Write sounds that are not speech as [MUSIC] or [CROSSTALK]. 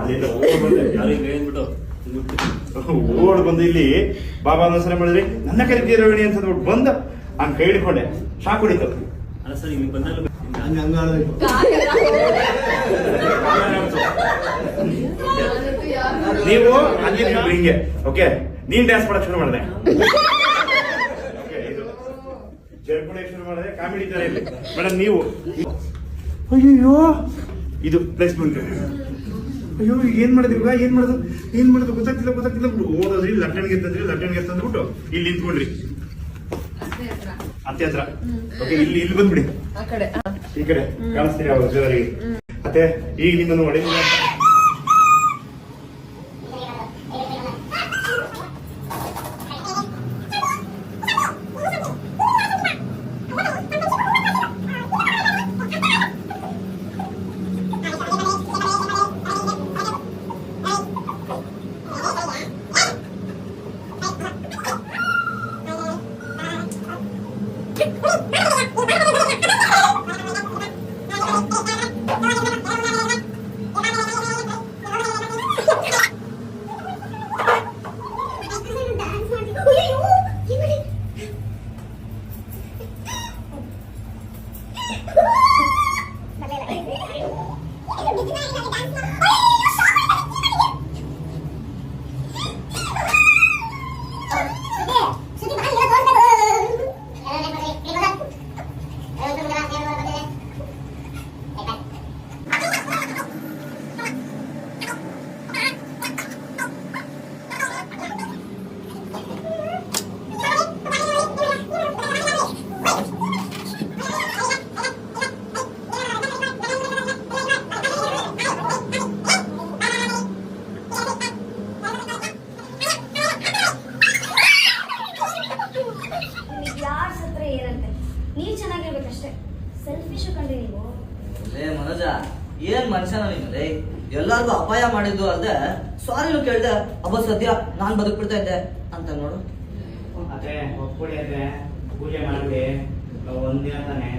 ಅಲ್ಲಿಂದ ಓಡ್ ಬಂದೆ. ಯಾರಿಗೆ ಹೇಳ್ಬಿಟ್ಟು ಓಡ್ ಬಂದು ಇಲ್ಲಿ. ಬಾಬಾ ನಮಸ್ಕಾರ ಮಾಡಿದ್ರಿ ನನ್ನ ಕರೀತಿ ರವಿಣಿ ಅಂತ ಅಂದ್ಬಿಟ್ಟು ಬಂದ. ಹಂಗ್ ಕೈ ಹಿಡ್ಕೊಂಡೆ. ಶಾಕ್ ಹೊಡಿತು. ಅಲ್ಲ ಸರ್ ಇಲ್ಲಿ ಬಂದಾಗ ಹಂಗೆ ಹಂಗೆ ಆಡ್ಬೇಕು. ನೀವು ಅಲ್ಲಿ ಹಿಂಗೆ. ಓಕೆ ನೀನ್ ಡ್ಯಾನ್ಸ್ ಮಾಡಕ್ ಶುರು ಮಾಡಿದೆ. ಜರ್ಪಣೆ ಶುರು ಮಾಡಿದೆ. ಕಾಮಿಡಿ ತರ ಇಲ್ಲಿ ಮೇಡಮ್ ನೀವು ಅಯ್ಯೋ ಇದು ಪ್ಲೇಸ್ಮೆಂಟ್ ಅಯ್ಯೋ ಏನ್ ಮಾಡಿದ್ವಿ ಇವಾಗ? ಏನ್ ಮಾಡುದು ಏನ್ ಮಾಡೋದು ಗೊತ್ತಾಗ್ತಿಲ್ಲ ಗೊತ್ತಾಗ್ತಿಲ್ಲ. ಬಿಡು ಓದೋದ್ರಿ ಲಟ್ಟಣಿಗೆ ಎತ್ತಂದ್ರಿ ಲಟ್ಟಣ್ಗೆ ಎತ್ತಂದ್ಬಿಟ್ಟು ಇಲ್ಲಿ ನಿಂತ್ಕೊಂಡ್ರಿ. ಅತ್ತೆ ಹತ್ರ. ಓಕೆ ಇಲ್ಲಿ ಇಲ್ಲಿ ಬಂದ್ಬಿಡಿ. ಈ ಕಡೆ. ಕಾಣಿಸ್ತೀರಿ ಅವ್ರ ಜೋರಿಗೆ ಅತ್ತೆ ಈಗ ನಿಮ್ಮನ್ನು ಹೊಡೆದಿಲ್ಲ ಅಂತ [LAUGHS] ಯಾರ ಸತ್ರ ಏನಂತೆ? ನೀ ಚೆನ್ನಾಗಿರ್ಬೇಕಷ್ಟೇ. ಸೆಲ್ಫಿಶ್ ಕಂಡ್ರಿ ನೀವು. ಲೇ ಮನೋಜ ಏನ್ ಮನುಷ್ಯನ ನೀನು ಎಲ್ಲಾರ್ಗು ಅಪಾಯ ಮಾಡಿದ್ದು ಅಲ್ಲದೆ ಸಾರಿ ಕೇಳ್ದೆ ಅಬ್ಬ ಸದ್ಯ ನಾನ್ ಬದುಕ್ಬಿಡ್ತಾ ಇದ್ದೆ ಅಂತ ನೋಡು. ಅದೇ ಒಪ್ಪಿ ಅದೇ ಪೂಜೆ ಮಾಡ್ಬಿಡಿ. ಒಂದಿನ ತಾನೆ.